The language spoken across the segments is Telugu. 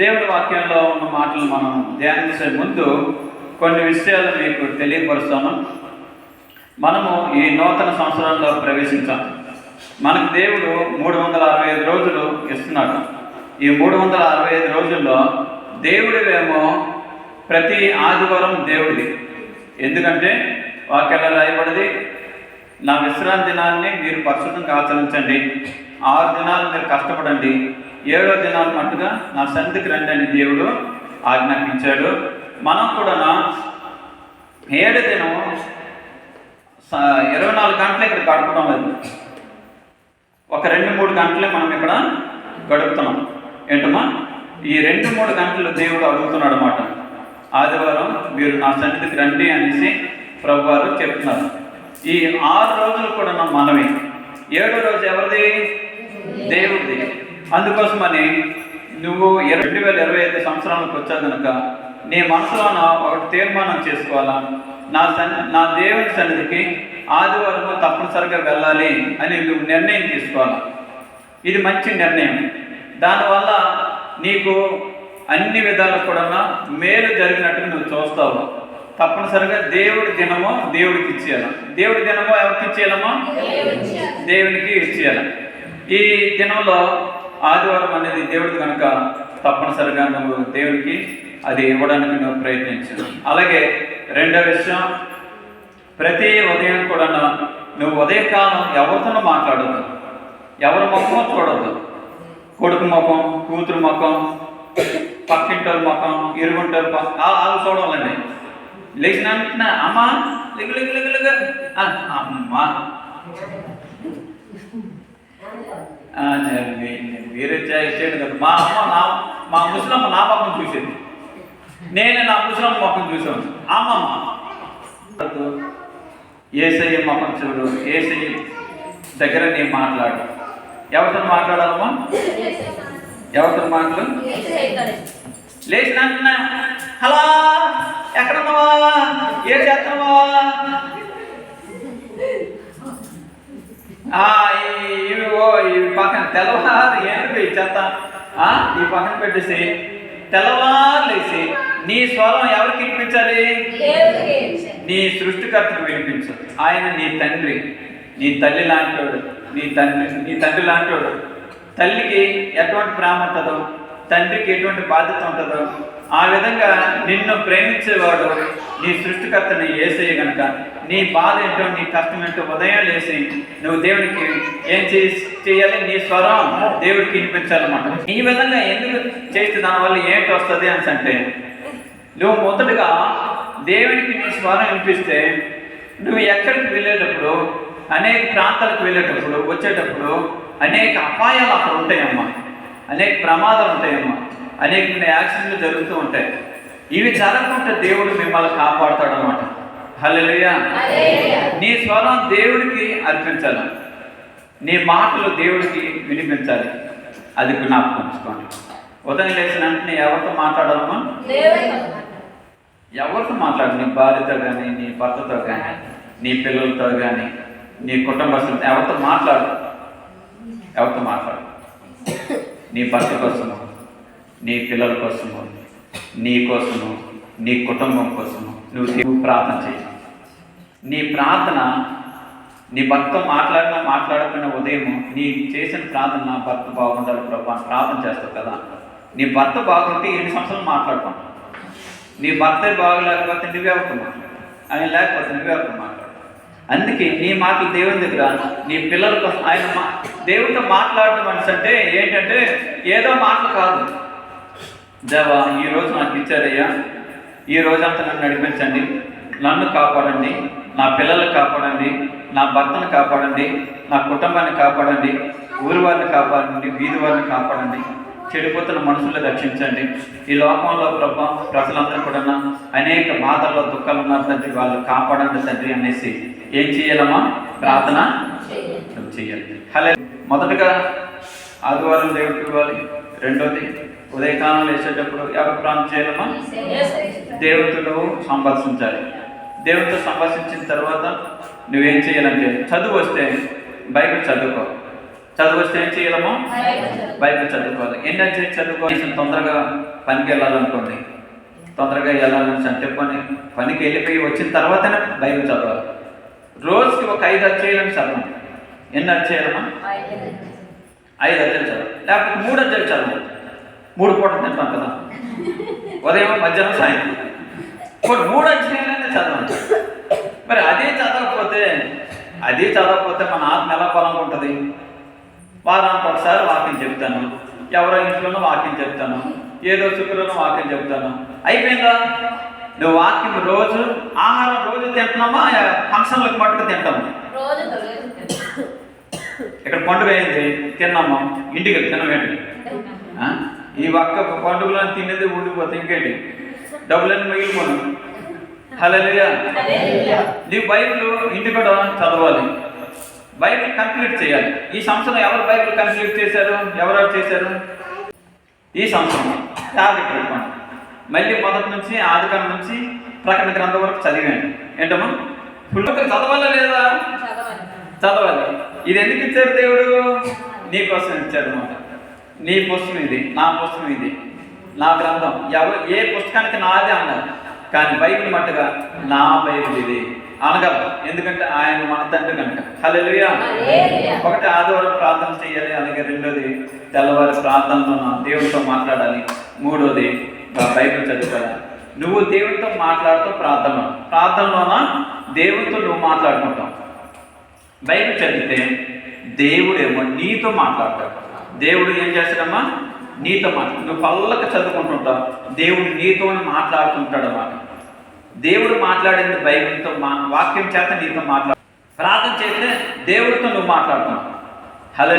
దేవుడి వాక్యంలో ఉన్న మాటలు మనం ధ్యానించే ముందు కొన్ని విషయాలు మీకు తెలియపరుస్తాను. మనము ఈ నూతన సంవత్సరంలో ప్రవేశించాం. మనకు దేవుడు మూడు వందల అరవై ఐదు రోజులు ఇస్తున్నాడు. ఈ మూడు వందల అరవై ఐదు రోజుల్లో దేవుడివేమో ప్రతి ఆదివారం దేవుడిది. ఎందుకంటే వాక్యాల్లో రాయబడింది నా విశ్రాంతి దినాన్ని మీరు పరిశుభ్రంగా ఆచరించండి. ఆరు దినాలు మీరు కష్టపడండి. ఏడో దినాలు మట్టుగా నా సంధికి రండి అని దేవుడు ఆజ్ఞాపించాడు. మనం కూడా ఏడు దినం ఇరవై నాలుగు గంటలు ఇక్కడ గడపడం లేదు. ఒక రెండు మూడు గంటలే మనం ఇక్కడ గడుపుతున్నాం. ఏంటమ్మా? ఈ రెండు మూడు గంటలు దేవుడు అడుగుతున్నాడు అనమాట ఆదివారం మీరు నా సన్నిధికి రండి అనేసి ప్రభు వారు చెప్తున్నారు. ఈ ఆరు రోజులు కూడా నా మనమే. ఏడో రోజు ఎవరిది? దేవుడిది. అందుకోసమని నువ్వు రెండు వేల ఇరవై ఐదు సంవత్సరాలకు వచ్చావు కనుక నీ మనసులోన ఒకటి తీర్మానం చేసుకోవాలా? నా సన్ నా దేవుని సన్నిధికి ఆదివారం తప్పనిసరిగా వెళ్ళాలి అని నువ్వు నిర్ణయం తీసుకోవాలి? ఇది మంచి నిర్ణయం. దానివల్ల నీకు అన్ని విధాలు కూడా మేలు జరిగినట్టు నువ్వు చూస్తావు. తప్పనిసరిగా దేవుడి దినము దేవుడికి ఇచ్చేయాలి? దేవుడి దినము ఎవరికి ఇచ్చేయాలమ్మా? దేవునికి ఇచ్చేయాలి? ఈ దినంలో ఆదివారం అనేది దేవుడికి కనుక తప్పనిసరిగా నువ్వు దేవుడికి అది ఇవ్వడానికి నువ్వు ప్రయత్నించు. అలాగే రెండో విషయం ప్రతి ఉదయం కూడా నువ్వు ఉదయకాలం ఎవరితోనూ మాట్లాడద్దు. ఎవరి ముఖం చూడొద్దు. కొడుకు ముఖం కూతురు ముఖం పక్కింటోళ్ళ ముఖం ఇరుగుంటోళ్ళ వాళ్ళు చూడాలండి. లేచిన వెంటనే, అమ్మా లిగు లిగు లిగు లిగు. అమ్మా. వేరే చే- మా అమ్మ నా మా ముసలమ్మ నా పాపం చూసేది. నేనే నా ముసలమ్మ పాపం చూసాను అమ్మమ్మ. ఏసయ్య ముఖం చూడు. ఏసయ్య దగ్గర నేను మాట్లాడు. ఎవరితో మాట్లాడాలమ్మా? ఎవరితో మాట్లాడు? లేచిన వెంటనే, హలో. ఎక్కడున్నావా? ఏం చేస్తున్నావా ఆ, ఈ- ఇవి ఓ ఈ పక్కన తెల్లవారు ఏంటి చెత్త. ఆ, ఈ పక్కన పెట్టేసి తెల్లవారు లేసి నీ స్వరం ఎవరికి వినిపించాలి? నీ సృష్టికర్తకు వినిపించు ఆయన నీ తండ్రి నీ తల్లి లాంటివాడు నీ తండ్రి నీ తండ్రి లాంటివాడు తల్లికి ఎటువంటి ప్రేమ ఉంటుందో తండ్రికి ఎటువంటి బాధ్యత ఉంటుందో ఆ విధంగా నిన్ను ప్రేమించేవాడు నీ సృష్టికర్తని ఏసయ్య గనక. నీ బాధ ఏంటో నీ కష్టం ఏంటో ఉదయం లేసి నువ్వు దేవునికి ఏం చేసి చేయాలి? నీ స్వరం దేవుడికి వినిపించాలన్నమాట. ఈ విధంగా ఎందుకు చేస్తే దానివల్ల ఏంటి వస్తుంది అని అంటే నువ్వు మొదటగా దేవునికి నీ స్వరం వినిపిస్తే నువ్వు ఎక్కడికి వెళ్ళేటప్పుడు అనేక ప్రాంతాలకు వెళ్ళేటప్పుడు వచ్చేటప్పుడు అనేక అపాయాలు అక్కడ ఉంటాయమ్మా. అనేక ప్రమాదాలు ఉంటాయమ్మా. అనేక యాక్సిడెంట్లు జరుగుతూ ఉంటాయి. ఇవి జరగకుండా దేవుడు మిమ్మల్ని కాపాడుతాడు అనమాట హల్లెలూయా. నీ స్వరం దేవుడికి అర్పించాలి. నీ మాటలు దేవుడికి వినిపించాలి. అది జ్ఞాపకం ఉంచుకోండి. ఉదయం లేచిన వెంటనే ఎవరితో మాట్లాడాలమ్మా? ఎవరితో మాట్లాడు నీ భార్యతో కానీ నీ భర్తతో కానీ నీ పిల్లలతో కానీ నీ కుటుంబస్తులతో ఎవరితో మాట్లాడు? ఎవరితో మాట్లాడు? నీ భర్త కోసము నీ పిల్లల కోసము నీ కోసము నీ కుటుంబం కోసము నువ్వు దేవుడు ప్రార్థన చేయి. నీ ప్రార్థన నీ భర్త మాట్లాడినా మాట్లాడకుండా ఉదయం నీ చేసిన ప్రార్థన నా భర్త బాగుండాలి ప్రభా అని ప్రార్థన చేస్తావు కదా. నీ భర్త బాగుంటే ఎన్ని సంవత్సరాలు మాట్లాడతాం? నీ భర్త బాగలేకపోతే నువ్వే ఒక ఆయన లేకపోతే నువ్వే ఒక మాట్లాడు అందుకే నీ మాటలు దేవుని దగ్గర నీ పిల్లల కోసం ఆయన మా దేవుడితో మాట్లాడటం మనిషి అంటే ఏంటంటే ఏదో మాటలు కాదు. దేవా ఈ రోజు నాకు ఇచ్చారయ్యా. ఈ రోజంతా నన్ను నడిపించండి. నన్ను కాపాడండి. నా పిల్లల్ని కాపాడండి. నా భర్తను కాపాడండి. నా కుటుంబాన్ని కాపాడండి. ఊరి వారిని కాపాడండి. వీధి వారిని కాపాడండి. చెడిపోతున్న మనుషుల్ని రక్షించండి. ఈ లోకంలో ప్రభా ప్రజలందరూ కూడా అనేక బాధల్లో దుఃఖాలు ఉన్నారు తండ్రి వాళ్ళు కాపాడండి తండ్రి అనేసి ఏం చేయాలమ్మా ప్రార్థన చేయాలి హలే మొదటగా ఆదివారం దేవుడికి ఇవ్వాలి. రెండోది ఉదయకాలం లేచేటప్పుడు ఎవరు ప్రాంతం చేయాలమ్మా దేవుడితో సంభాషించాలి. దేవుడితో సంభాషించిన తర్వాత నువ్వేం చేయాలంటే చదువు వస్తే బైబిల్ చదువుకో. చదువు వస్తే ఏం చేయాలమ్మా? బైబిల్ చదువుకోవాలి. ఎన్ని అధ్యాయం చదువుకోవాలి తొందరగా పనికి వెళ్ళాలనుకోండి. తొందరగా వెళ్ళాలని అంటే పని పనికి వెళ్ళిపోయి వచ్చిన తర్వాతనే బైబిల్ చదవాలి. రోజుకి ఒక ఐదు అధ్యాయులను చదవండి. ఎన్ని అధ్యాయమా ఐదు అధ్యాయులు చదవాలి లేకపోతే మూడు అధ్యాయులు చదవాలి మూడు పూటలు తింటాం కదా. ఉదయం మధ్యాహ్నం సాయంత్రం. ఇప్పుడు మూడు అధ్యాయులనే చదవండి. మరి అదే చదవకపోతే అదే చదవకపోతే మన ఆత్మ ఎలా పొలంగా వారానికి ఒకసారి వాక్యం చెప్తాను. ఎవరో ఇంట్లోనూ వాక్యం చెప్తాను. ఏదో శుక్రులను వాక్యం చెప్తాను. అయిపోయిందా? నువ్వు వాక్యం రోజు ఆహారం రోజు తింటున్నామా? ఫంక్షన్లకు మట్టుకు తింటాము. ఇక్కడ పండుగ అయింది తిన్నామా? ఇంటికి ఆ? ఈ ఒక్క పండుగలో తినేది ఉండిపోతే ఇంకేంటి? డబ్బులన్నీ మిగిలిపోను. హలో నీ బైబిల్ ఇంటి కూడా చదవాలి. బైబిల్ కంప్లీట్ చేయాలి. ఈ సంవత్సరం ఎవరు బైబిల్ కంప్లీట్ చేశారు? ఎవరెవరు చేశారు? ఈ సంవత్సరం టార్గెట్ పెట్టుకోండి మళ్ళీ మొదటి నుంచి ఆదికాలం నుంచి ప్రకటన గ్రంథం వరకు చదివాను. ఏంటమ్మా? ఫుల్ చదవాలా లేదా? చదవాలి. ఇది ఎందుకు ఇచ్చారు దేవుడు? నీ కోసం ఇచ్చాడు అన్నమాట నీ పుస్తకం ఇది నా పుస్తకం ఇది నా గ్రంథం. ఎవరు ఏ పుస్తకానికి నాదే అన్నారు. కానీ బైబిల్ మట్టుగా నా బైబిల్ ఇది. అనగలరు ఎందుకంటే ఆయన మన తండ్రి కనుక. హల్లెలూయా. ఒకటి ఆదివారం ప్రార్థన చేయాలి అలాగే రెండోది తెల్లవారి ప్రార్థనలో దేవుడితో మాట్లాడాలి. మూడోది బైబిల్ చదువుకోవాలి. నువ్వు దేవుడితో మాట్లాడుతూ ప్రార్థన ప్రార్థనలోన? దేవుడితో నువ్వు మాట్లాడుకుంటావు. బైబిల్ చదివితే దేవుడేమో నీతో మాట్లాడతాడు. దేవుడు ఏం చేస్తాడమ్మా? నీతో మాట్లాడు నువ్వు పల్లక చదువుకుంటుంటావు దేవుడు నీతో మాట్లాడుతుంటాడు అన్నమాట దేవుడు మాట్లాడింది బైబిల్తో మా వాక్యం చేత నీతో మాట్లాడు ప్రార్థన చేస్తే దేవుడితో నువ్వు మాట్లాడుతున్నావు. హలో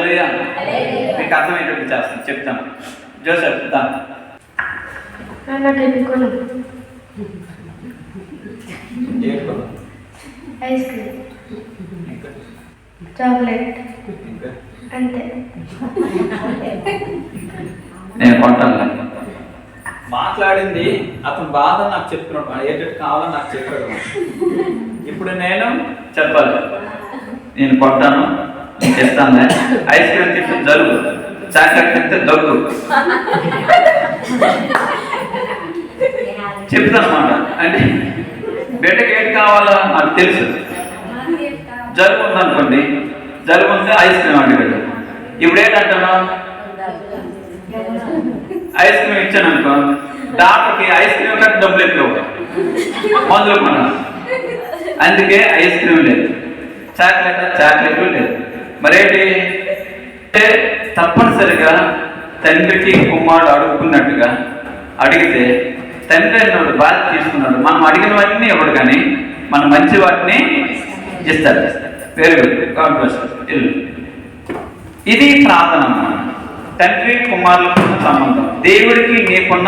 మీకు అర్థమయ్యేటట్టు చేస్తాను చెప్తాను. జోసెఫ్ దా. Ice cream. చాక్లెట్ అంతే. నేను కొంటాను మాట్లాడింది అతను బాధ నాకు చెప్తున్నాడు ఏంటంటే కావాలని నాకు చెప్పాడు. ఇప్పుడు నేను చెప్పాలి. నేను కొంటాను నీకు ఇస్తాను ఐస్ క్రీమ్ తింటే జలుబు చాక్లెట్ తింటే దగ్గు. చెప్తాను అన్నమాట. అంటే బిడ్డకి ఏంటి కావాలో నాకు తెలుసు. జలుబు ఉందనుకోండి జలుబు ఉంటే ఐస్ క్రీమ్ అడిగాడు ఇప్పుడు ఏంటంటాను ఐస్ క్రీమ్ ఇచ్చాను అనుకో డాక్టర్కి ఐస్ క్రీమ్ కంటే డబ్బులు ఎక్కువ మందులు కొన్నాను అందుకే ఐస్ క్రీమ్ లేదు. చాక్లెట్? చాక్లెట్ లేదు. మరేంటి? అంటే తప్పనిసరిగా తండ్రికి కుమారుడు అడుగుకున్నట్టుగా అడిగితే తండ్రి అన్నాడు బాధ్యత తీసుకున్నాడు. మనం అడిగినవన్నీ ఇవ్వడు కానీ మన మంచి వాటిని ఇస్తాడు వెరీ గుడ్ ఇల్లు. ఇది ప్రార్థన. తండ్రి కుమారులకున్న సంబంధం. దేవుడికి నీకున్న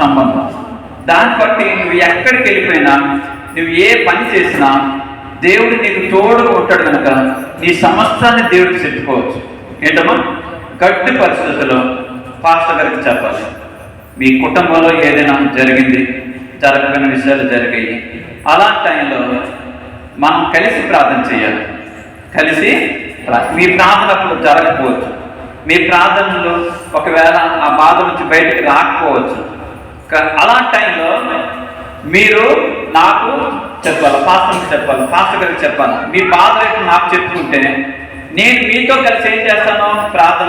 సంబంధం. దాన్ని బట్టి నువ్వు ఎక్కడికి వెళ్ళిపోయినా నువ్వు ఏ పని చేసినా దేవుడు నీకు తోడు ఉంటాడు కనుక నీ సమస్తాన్ని దేవుడికి చెప్పుకోవచ్చు. ఏంటమ్మా? గట్టి పరిస్థితుల్లో పాస్టర్ గారికి చెప్పాలి. మీ కుటుంబంలో ఏదైనా జరిగింది జరగని విషయాలు జరిగాయి. అలాంటి టైంలో మనం కలిసి ప్రార్థన చేయాలి. కలిసి ప్రా- మీ ప్రార్థనప్పుడు జరగకపోవచ్చు. మీ ప్రార్థనలు ఒకవేళ ఆ బాధ నుంచి బయటకు రాకపోవచ్చు. క- అలాంటి టైంలో మీరు నాకు చెప్పాలి పాస్టర్కి చెప్పాలి పాస్టర్ గారికి చెప్పాలి. మీ బాధ రేపు నాకు చెప్పుకుంటే నేను మీతో కలిసి ఏం చేస్తాను? ప్రార్థన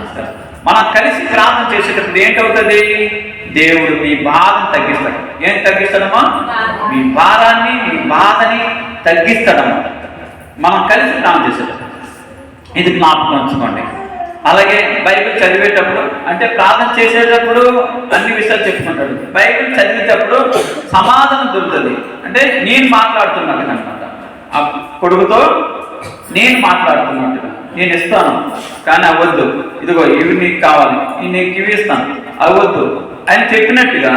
చేస్తాను. మనం కలిసి ప్రార్థన చేసేటప్పుడు ఏంటవుతుంది? దేవుడు మీ బాధను తగ్గిస్తాడు. ఏం తగ్గిస్తాడమ్మా? మీ భారాన్ని మీ బాధని తగ్గిస్తాడమ్మా. మనం కలిసి ప్రార్థన చేసేటప్పుడు. ఇది జ్ఞాపకం ఉంచుకోండి. అలాగే బైబిల్ చదివేటప్పుడు అంటే ప్రార్థన చేసేటప్పుడు అన్ని విషయాలు చెప్పుకుంటాడు. బైబిల్ చదివేటప్పుడు సమాధానం దొరుకుతుంది. అంటే నేను మాట్లాడుతున్నట్టు అనమాట ఆ కొడుకుతో నేను మాట్లాడుతున్నట్టుగా నేను ఇస్తాను. కానీ అవ్వద్దు ఇదిగో ఇవి నీకు కావాలి. నీకు ఇవి ఇస్తాను. అవ్వద్దు అని చెప్పినట్టుగా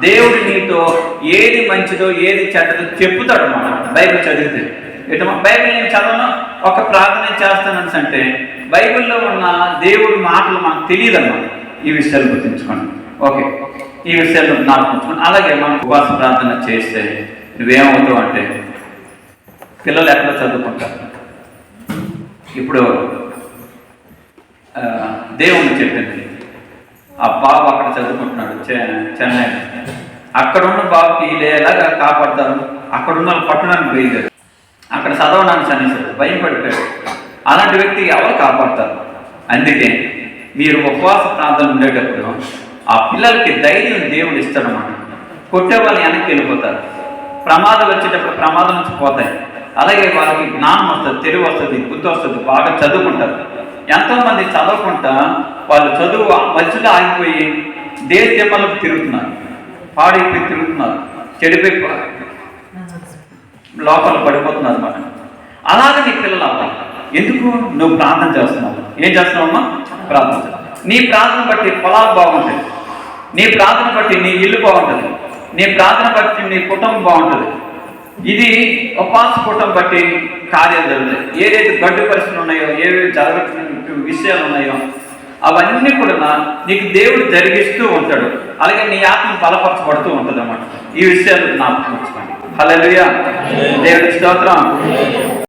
దేవుడు నీతో ఏది మంచిదో ఏది చెడ్డదో చెప్పుతాడు అన్నమాట బైబిల్ చదివితే. ఇటు బైబిల్ నేను చదవను. ఒక ప్రార్థన చేస్తానని అంటే బైబిల్లో ఉన్న దేవుడి మాటలు మనకు తెలియదు అన్నమాట ఈ విషయాలు గుర్తించుకోండి. ఓకే. ఈ విషయాలు నాకు ఉంచుకోండి అలాగే మనం ఉపవాస ప్రార్థన చేస్తే నువ్వేమవుతావు అంటే పిల్లలు ఎక్కడ చదువుకుంటారు? ఇప్పుడు ఆ, దేవుని చెప్పింది. ఆ బాబు అక్కడ చదువుకుంటున్నాడు చె- చెన్నై. అక్కడున్న బాబుకి వీళ్ళు ఎలాగా కాపాడతారు? అక్కడ ఉన్న వాళ్ళు పట్టణానికి బయలుదేరు అక్కడ చదవడానికి సన్నిసాడు భయం పడిపోయాడు అలాంటి వ్యక్తి ఎవరు కాపాడతారు? అందుకే మీరు ఉపవాస ప్రాంతం ఉండేటప్పుడు ఆ పిల్లలకి ధైర్యం దేవుడు ఇస్తాడన్నమాట. కొట్టే వాళ్ళు వెనక్కి వెళ్ళిపోతారు. ప్రమాదం వచ్చేటప్పుడు ప్రమాదం నుంచి పోతాయి. అలాగే వాళ్ళకి జ్ఞానం వస్తుంది తెలివి వస్తుంది బుద్ధి వస్తుంది బాగా చదువుకుంటారు. ఎంతోమంది చదవకుండా వాళ్ళు చదువు మధ్యలో ఆగిపోయి దేశ దిమ్మలకు తిరుగుతున్నారు? పాడైపోయి తిరుగుతున్నారు చెడిపోయి లోపల పడిపోతున్నారు అనమాట అలాగే నీ పిల్లలు అవ్వాలి ఎందుకు నువ్వు ప్రార్థన చేస్తున్నావు? ఏం చేస్తున్నావమ్మా ప్రార్థన నీ ప్రార్థన బట్టి పొలాలు బాగుంటుంది నీ ప్రార్థన బట్టి నీ ఇల్లు బాగుంటుంది. నీ ప్రార్థన బట్టి నీ కుటుంబం బాగుంటుంది. ఇది ఉపాస బట్టి కార్యం జరుగుతాయి ఏదైతే గడ్డు పరిస్థితులు ఉన్నాయో ఏవేవి జరగట్టు విషయాలు ఉన్నాయో అవన్నీ కూడా నీకు దేవుడు జరిగిస్తూ ఉంటాడు. అలాగే నీ ఆత్మ బలపరచబడుతూ ఉంటుంది అన్నమాట ఈ విషయాలు జ్ఞాపకం ఉంచుకోండి. దేవుడి స్తోత్రం.